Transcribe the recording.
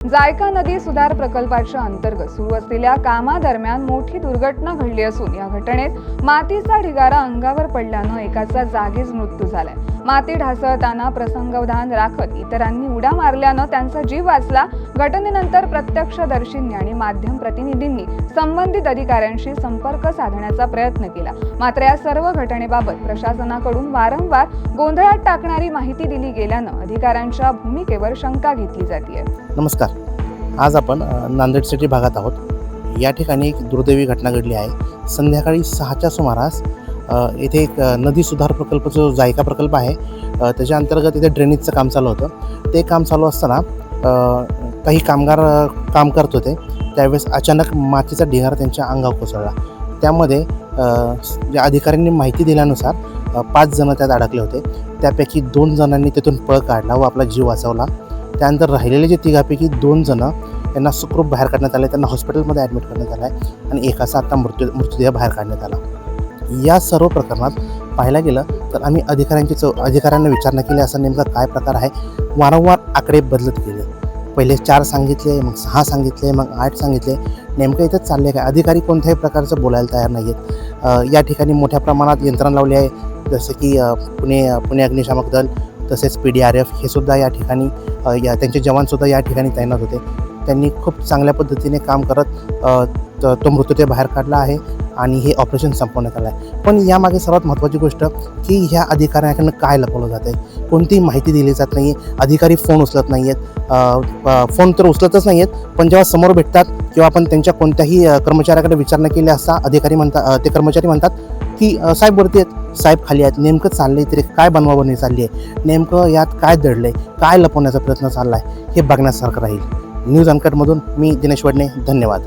JICA नदी सुधार प्रकल्पाच्या अंतर्गत सुरू असलेल्या कामादरम्यान मोठी दुर्घटना घडली असून या घटनेत मातीचा ढिगारा अंगावर पडल्यानं एकाचा जागीच मृत्यू झालाय. माती ढासळताना प्रसंगवधान राखत इतरांनी उड्या मारल्यानं त्यांचा जीव वाचला. घटनेनंतर प्रत्यक्षदर्शींनी आणि माध्यम प्रतिनिधींनी संबंधित अधिकाऱ्यांशी संपर्क साधण्याचा प्रयत्न केला. मात्र या सर्व घटनेबाबत प्रशासनाकडून वारंवार गोंधळात टाकणारी माहिती दिली गेल्यानं अधिकाऱ्यांच्या भूमिकेवर शंका घेतली जाते नमस्कार. आज आपण नांदेड सिटी भागात आहोत. या ठिकाणी एक दुर्दैवी घटना घडली आहे. संध्याकाळी सहाच्या सुमारास इथे येथे एक नदी सुधार प्रकल्प जो जायका प्रकल्प आहे त्याच्या अंतर्गत इथे ड्रेनेजचं काम चालू होतं. ते काम चालू असताना काही कामगार काम करत होते. त्यावेळेस अचानक मातीचा ढिगारा त्यांच्या अंगावर कोसळला. त्यामध्ये ज्या अधिकाऱ्यांनी माहिती दिल्यानुसार पाच जणं त्यात अडकले होते. त्यापैकी दोन जणांनी तिथून पळ काढला व आपला जीव वाचवला. त्यानंतर राहिलेले जे तिघापैकी दोन जणं यांना सुखरूप बाहेर काढण्यात आले. त्यांना हॉस्पिटलमध्ये ॲडमिट करण्यात आलं आहे आणि एकाचा आता मृत्यू मृतदेह बाहेर काढण्यात आला. या सर्व प्रकरणात पाहायला गेलं तर आम्ही अधिकाऱ्यांची चौ अधिकाऱ्यांना विचारणा केली असा नेमका काय प्रकार आहे? वारंवार आकडे बदलत गेले. पहिले चार सांगितले मग सहा सांगितले मग आठ सांगितले. नेमकं इथं चालले काय? अधिकारी कोणत्याही प्रकारचं बोलायला तयार नाही आहेत या ठिकाणी मोठ्या प्रमाणात यंत्रणा लावली आहे. जसं की पुणे पुणे अग्निशामक दल तसेच पी डी आर एफ हे सुद्धा या ठिकाणी या त्यांचे जवानसुद्धा या ठिकाणी तैनात होते. त्यांनी खूप चांगल्या पद्धतीने काम करत त- तो मृतदेह बाहेर काढला आहे आणि हे ऑपरेशन संपवण्यात आलं आहे. पण यामागे सर्वात महत्त्वाची गोष्ट की ह्या अधिकाऱ्यांकडनं काय लपवलं जात आहे? कोणतीही माहिती दिली जात नाही आहे अधिकारी फोन उचलत नाही आहेत फोन तर उचलतच नाही आहेत पण जेव्हा समोर भेटतात किंवा आपण त्यांच्या कोणत्याही कर्मचाऱ्याकडे विचारणा केली असता अधिकारी म्हणतात ते कर्मचारी म्हणतात की साहेब वरती आहेत. साहेब खाली आहेत. नेमकं चाललंय तरी काय बनवाबनवी चालली आहे? नेमकं यात काय दडलंय? काय लपवण्याचा प्रयत्न चालला आहे हे बघण्यासारखं राहील. न्यूज अनकटमधून मी दिनेश वडणे. धन्यवाद.